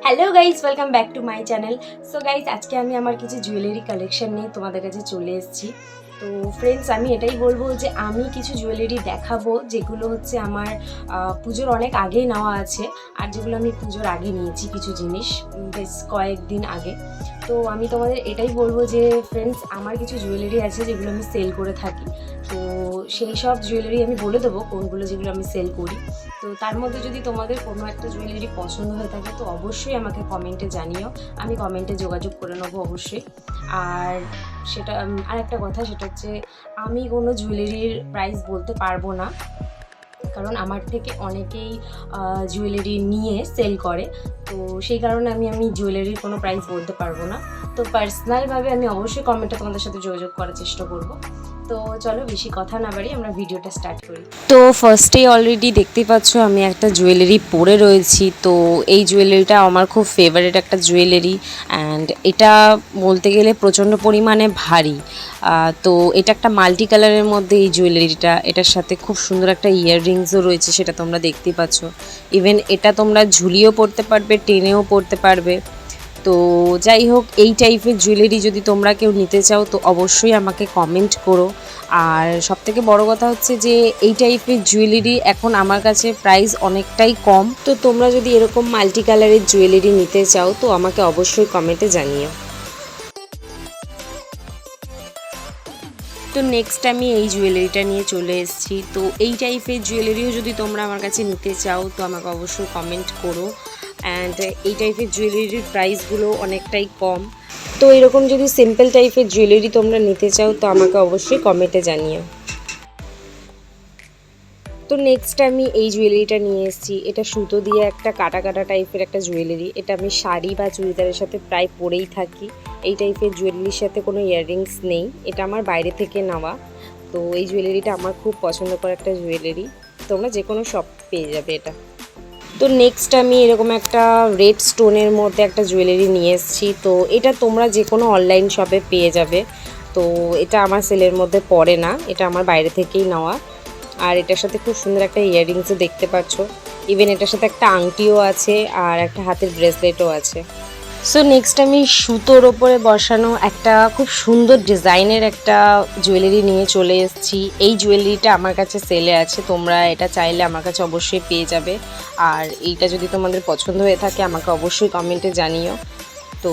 Hello guys welcome back to my channel so guys আজকে আমি আমার কিছু জুয়েলারি কালেকশন নিয়ে তোমাদের কাছে চলে এসেছি। তো ফ্রেন্ডস আমি এটাই বলব যে আমি কিছু জুয়েলারি দেখাবো, যেগুলো হচ্ছে আমার পুজোর অনেক আগেই নেওয়া আছে, আর যেগুলো আমি পুজোর আগে নিয়েছি কিছু জিনিস বেশ কয়েকদিন আগে। তো আমি তোমাদের এটাই বলব যে ফ্রেন্ডস আমার কিছু জুয়েলারি আছে যেগুলো আমি সেল করে থাকি। তো সেই সব জুয়েলারি আমি বলে দেবো, কোনগুলো যেগুলো আমি সেল করি। তো তার মধ্যে যদি তোমাদের কোনো একটা জুয়েলারি পছন্দ হয়ে থাকে, তো অবশ্যই আমাকে কমেন্টে জানিও। আমি কমেন্টে যোগাযোগ করে নেব অবশ্যই। আর সেটা আর একটা কথা, সেটা হচ্ছে আমি কোনো জুয়েলারির প্রাইস বলতে পারব না। কারণ আমার থেকে অনেকেই জুয়েলারি নিয়ে সেল করে। তো সেই কারণে আমি আমি জুয়েলারির কোনো প্রাইস বলতে পারব না। তো পার্সোনালভাবে আমি অবশ্যই কমেন্টে তোমাদের সাথে যোগাযোগ করার চেষ্টা করব। তো চলো বেশি কথা না বাড়ি আমরা ভিডিওটা স্টার্ট করি। তো ফার্স্টেই অলরেডি দেখতেই পাচ্ছ আমি একটা জুয়েলারি পরে রয়েছি, তো এই জুয়েলারিটা আমার খুব ফেভারিট একটা জুয়েলারি অ্যান্ড এটা বলতে গেলে প্রচণ্ড পরিমাণে ভারী। তো এটা একটা মাল্টি কালারের মধ্যে এই জুয়েলারিটা এটার সাথে খুব সুন্দর একটা ইয়াররিংসও রয়েছে সেটা তোমরা দেখতেই পাচ্ছ। ইভেন এটা তোমরা ঝুলিয়েও পরতে পারবে, টেনেও পরতে পারবে। তো যাই হোক, এই টাইপের জুয়েলারি যদি তোমরা কেউ নিতে চাও, তো অবশ্যই আমাকে কমেন্ট করো। আর সবথেকে বড় কথা হচ্ছে যে, এই টাইপের জুয়েলারি এখন আমার কাছে প্রাইস অনেকটাই কম। তো তোমরা যদি এরকম মাল্টি কালারের জুয়েলারি নিতে চাও, তো আমাকে অবশ্যই কমেন্টে জানিও। তো নেক্সট আমি এই জুয়েলারিটা নিয়ে চলে এসেছি। তো এই টাইপের জুয়েলারিও যদি তোমরা আমার কাছে নিতে চাও, তো আমাকে অবশ্যই কমেন্ট করো। অ্যান্ড এই টাইপের জুয়েলারির প্রাইসগুলো অনেকটাই কম। তো এরকম যদি সিম্পল টাইপের জুয়েলারি তোমরা নিতে চাও, তো আমাকে অবশ্যই কমেন্টে জানিও। তো নেক্সট আমি এই জুয়েলারিটা নিয়ে এসেছি। এটা সুতো দিয়ে একটা কাটা কাটা টাইপের একটা জুয়েলারি এটা আমি শাড়ি বা চুড়িদারের সাথে প্রায় পরেই থাকি। এই টাইপের জুয়েলারির সাথে কোনো ইয়াররিংস নেই। এটা আমার বাইরে থেকে নেওয়া। তো এই জুয়েলারিটা আমার খুব পছন্দ করা একটা জুয়েলারি তোমরা যে কোনো শপ পেয়ে যাবে এটা। তো নেক্সট আমি এরকম একটা রেড স্টোনের মধ্যে একটা জুয়েলারি নিয়ে এসেছি। তো এটা তোমরা যে কোনো অনলাইন শপে পেয়ে যাবে। তো এটা আমার সেলের মধ্যে পড়ে না, এটা আমার বাইরে থেকেই নেওয়া। আর এটার সাথে খুব সুন্দর একটা ইয়াররিংসও দেখতে পাচ্ছ। ইভেন এটার সাথে একটা আংটিও আছে আর একটা হাতের ব্রেসলেটও আছে। সো নেক্সট আমি সুতোর ওপরে বসানো একটা খুব সুন্দর ডিজাইনের একটা জুয়েলারি নিয়ে চলে এসেছি। এই জুয়েলারিটা আমার কাছে সেলে আছে, তোমরা এটা চাইলে আমার কাছে অবশ্যই পেয়ে যাবে। আর এইটা যদি তোমাদের পছন্দ হয়ে থাকে, আমাকে অবশ্যই কমেন্টে জানিও। তো,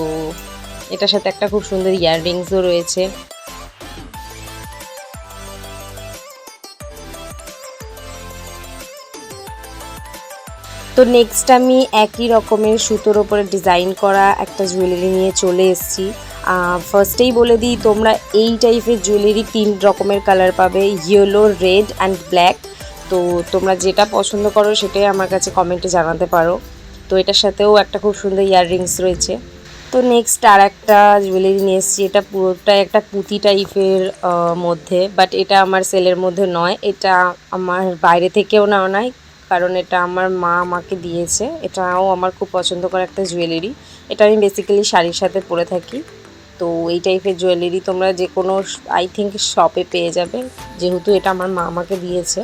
এটার সাথে একটা খুব সুন্দর ইয়াররিংসও রয়েছে। তো নেক্সট আমি একই রকমের সুতোর ওপরে ডিজাইন করা একটা জুয়েলারি নিয়ে চলে এসেছি। ফার্স্টেই বলে দিই, তোমরা এই টাইপের জুয়েলারি তিন রকমের কালার পাবে ইয়েলো রেড অ্যান্ড ব্ল্যাক তো তোমরা যেটা পছন্দ করো সেটাই আমার কাছে কমেন্টে জানাতে পারো। তো এটার সাথেও একটা খুব সুন্দর ইয়াররিংস রয়েছে। তো নেক্সট আর একটা জুয়েলারি নিয়ে এসেছি, এটা পুরোটাই একটা পুঁতি টাইপের মধ্যে। বাট এটা আমার সেলের মধ্যে নয়, এটা আমার বাইরে থেকেও নেওয়া নয় কারণ এটা আমার মা আমাকে দিয়েছে। এটাও আমার খুব পছন্দ করা একটা জুয়েলারি এটা আমি বেসিক্যালি শাড়ির সাথে পরে থাকি। তো এই টাইপের জুয়েলারি তোমরা যে কোনো আই থিঙ্ক শপে পেয়ে যাবে। যেহেতু এটা আমার মা আমাকে দিয়েছে।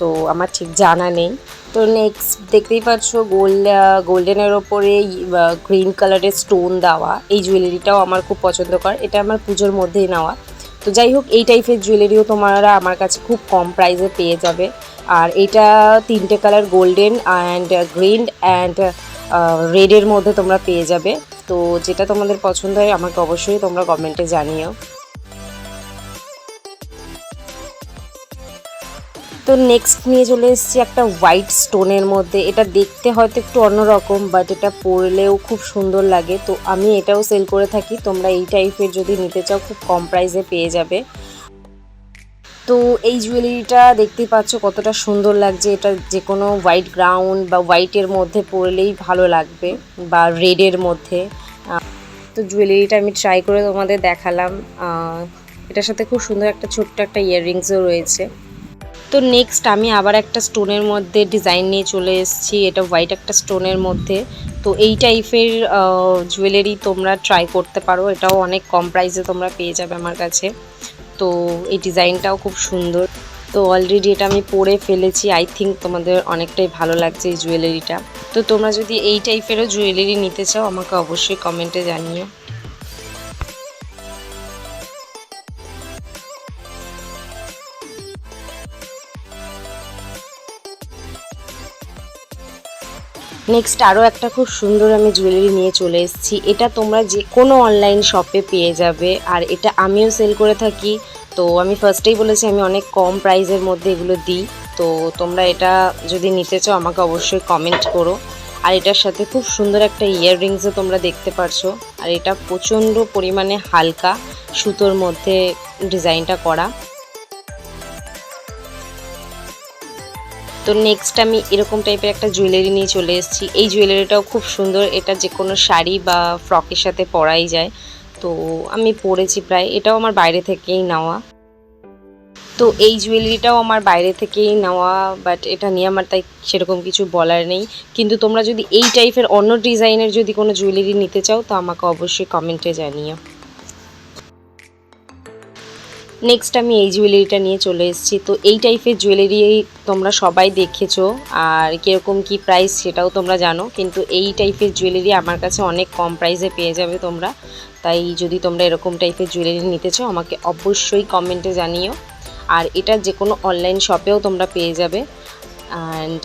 তো আমার ঠিক জানা নেই। তো নেক্সট দেখতেই পাচ্ছ গোল্ড গোল্ডেনের ওপরে গ্রিন কালারের স্টোন দেওয়া। এই জুয়েলারিটাও আমার খুব পছন্দ কর, এটা আমার পুজোর মধ্যেই নেওয়া। তো যাই হোক, এই টাইপের জুয়েলারিও তোমরা আমার কাছে খুব কম প্রাইসে পেয়ে যাবে। আর এটা তিনটে colour golden and green and রেডের মধ্যে তোমরা পেয়ে যাবে। তো যেটা তোমাদের পছন্দ হয় আমাকে অবশ্যই তোমরা কমেন্টে জানিও। তো নেক্সট নিয়ে চলে এসেছি একটা হোয়াইট স্টোনের মধ্যে। এটা দেখতে হয়তো একটু অন্যরকম বাট এটা পরলেও খুব সুন্দর লাগে। তো আমি এটাও সেল করে থাকি। তোমরা এই টাইপের যদি নিতে চাও, খুব কম প্রাইসে পেয়ে যাবে। তো এই জুয়েলারিটা দেখতেই পাচ্ছ কতটা সুন্দর লাগছে। এটা যে কোনো হোয়াইট গ্রাউন্ড বা হোয়াইটের মধ্যে পরলেই ভালো লাগবে বা রেডের মধ্যে। তো জুয়েলারিটা আমি ট্রাই করে তোমাদের দেখালাম। এটার সাথে খুব সুন্দর একটা ছোট্ট একটা ইয়াররিংসও রয়েছে। তো নেক্সট আমি আবার একটা স্টোনের মধ্যে ডিজাইন নিয়ে চলে এসেছি। এটা হোয়াইট একটা স্টোনের মধ্যে। তো এই টাইপের জুয়েলারি তোমরা ট্রাই করতে পারো। এটাও অনেক কম প্রাইসে তোমরা পেয়ে যাবে আমার কাছে। তো এই ডিজাইনটাও খুব সুন্দর। তো অলরেডি এটা আমি পরে ফেলেছি। আই থিঙ্ক তোমাদের অনেকটাই ভালো লাগছে এই জুয়েলারিটা তো তোমরা যদি এই টাইপেরও জুয়েলারি নিতে চাও, আমাকে অবশ্যই কমেন্টে জানিও। নেক্সট আরও একটা খুব সুন্দর আমি জুয়েলারি নিয়ে চলে এসেছি। এটা তোমরা যে কোনো অনলাইন শপে পেয়ে যাবে। আর এটা আমিও সেল করে থাকি। তো আমি ফার্স্টেই বলেছি, আমি অনেক কম প্রাইসের মধ্যে এগুলো দিই। তো তোমরা এটা যদি নিতে চাও, আমাকে অবশ্যই কমেন্ট করো। আর এটার সাথে খুব সুন্দর একটা ইয়াররিংসও তোমরা দেখতে পারছ। আর এটা প্রচণ্ড পরিমাণে হালকা সুতোর মধ্যে ডিজাইনটা করা। তো নেক্সট আমি এরকম টাইপের একটা জুয়েলারি নিয়ে চলে এসেছি। এই জুয়েলারিটাও খুব সুন্দর, এটা যে কোনো শাড়ি বা ফ্রকের সাথে পরাই যায়। তো আমি পরেছি প্রায়, এটাও আমার বাইরে থেকেই নেওয়া। তো এই জুয়েলারিটাও আমার বাইরে থেকেই নেওয়া বাট এটা নিয়ে আমার তাই সেরকম কিছু বলার নেই। কিন্তু তোমরা যদি এই টাইপের অন্য ডিজাইনের যদি কোনো জুয়েলারি নিতে চাও, তো আমাকে অবশ্যই কমেন্টে জানিও। নেক্সট আমি এই জুয়েলারিটা নিয়ে চলে এসেছি। তো এই টাইপের জুয়েলারি তোমরা সবাই দেখেছ। আর কীরকম কি প্রাইস সেটাও তোমরা জানো। কিন্তু এই টাইপের জুয়েলারি আমার কাছে অনেক কম প্রাইসে পেয়ে যাবে তোমরা। তাই যদি তোমরা এরকম টাইপের জুয়েলারি নিতে চাও, আমাকে অবশ্যই কমেন্টে জানিও। আর এটা যে কোনো অনলাইন শপেও তোমরা পেয়ে যাবে। অ্যান্ড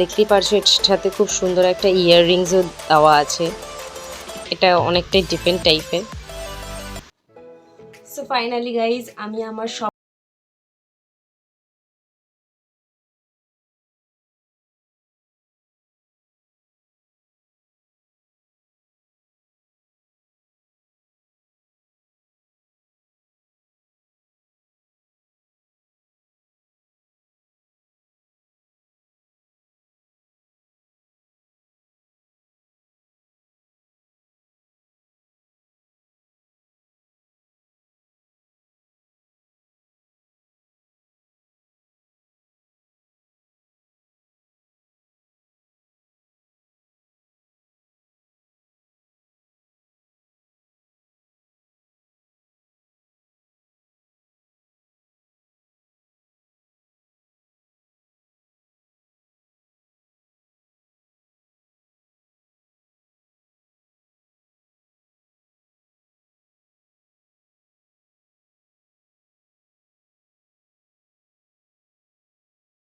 দেখতেই পারছ, এর সাথে খুব সুন্দর একটা ইয়াররিংসও দেওয়া আছে। এটা অনেকটাই ডিফারেন্ট টাইপের সো ফাইনালি গাইজ আমি আমার সব